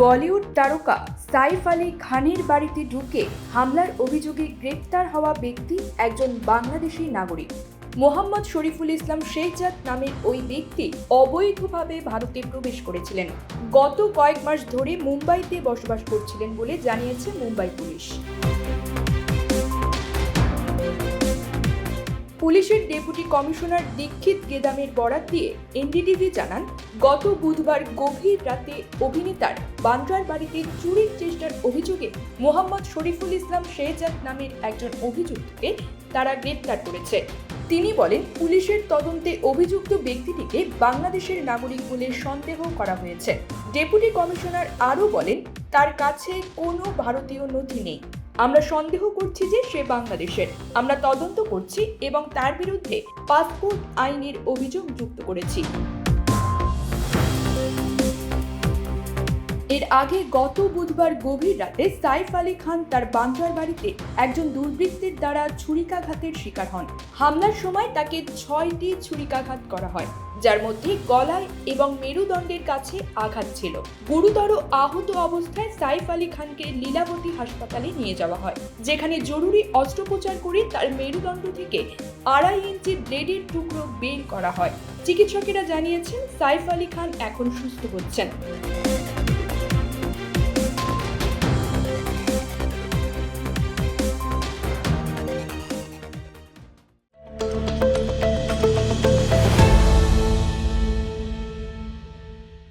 বলিউড তারকা সাইফ আলী খানের বাড়িতে ঢুকে হামলার অভিযোগে গ্রেপ্তার হওয়া ব্যক্তি একজন বাংলাদেশি নাগরিক। মোহাম্মদ শরীফুল ইসলাম শেখজাদ নামের ওই ব্যক্তি অবৈধভাবে ভারতে প্রবেশ করেছিলেন। গত কয়েক মাস ধরে মুম্বাইতে বসবাস করছিলেন বলে জানিয়েছে মুম্বাই পুলিশ। পুলিশের ডেপুটি কমিশনার দীক্ষিত গেদামের বরাত দিয়ে এনডিটিভি জানান, গত বুধবার গভীর রাতে অভিনেতার বান্দ্রার বাড়িতে চুরির চেষ্টার অভিযোগে মোহাম্মদ শরীফুল ইসলাম শেহজাদ নামের একজন অভিযুক্তকে তারা গ্রেপ্তার করেছে। তিনি বলেন, পুলিশের তদন্তে অভিযুক্ত ব্যক্তিটিকে বাংলাদেশের নাগরিক বলে সন্দেহ করা হয়েছে। ডেপুটি কমিশনার আরও বলেন তার কাছে কোনো ভারতীয় নথি নেই। আমরা সন্দেহ করছি যে সে বাংলাদেশের। আমরা তদন্ত করছি এবং তার বিরুদ্ধে পাসপোর্ট আইনের অভিযোগ যুক্ত করেছি। এর আগে গত বুধবার গভীর রাতে সাইফ আলী খান তার বান্দ্রার বাড়িতে একজন দুর্বৃত্তের দ্বারা ছুরিকাঘাতের শিকার হন। হামলার সময় তাকে ছয়টি ছুরিকাঘাত করা হয়, যার মধ্যে গলায় এবং মেরুদণ্ডের কাছে আঘাত ছিল। গুরুতর আহত অবস্থায় সাইফ আলী খানকে লীলাবতী হাসপাতালে নিয়ে যাওয়া হয়, যেখানে জরুরি অস্ত্রোপচার করে তার মেরুদণ্ড থেকে আড়াই ইঞ্চি ব্লেডের টুকরো বের করা হয়। চিকিৎসকেরা জানিয়েছেন, সাইফ আলী খান এখন সুস্থ হচ্ছেন।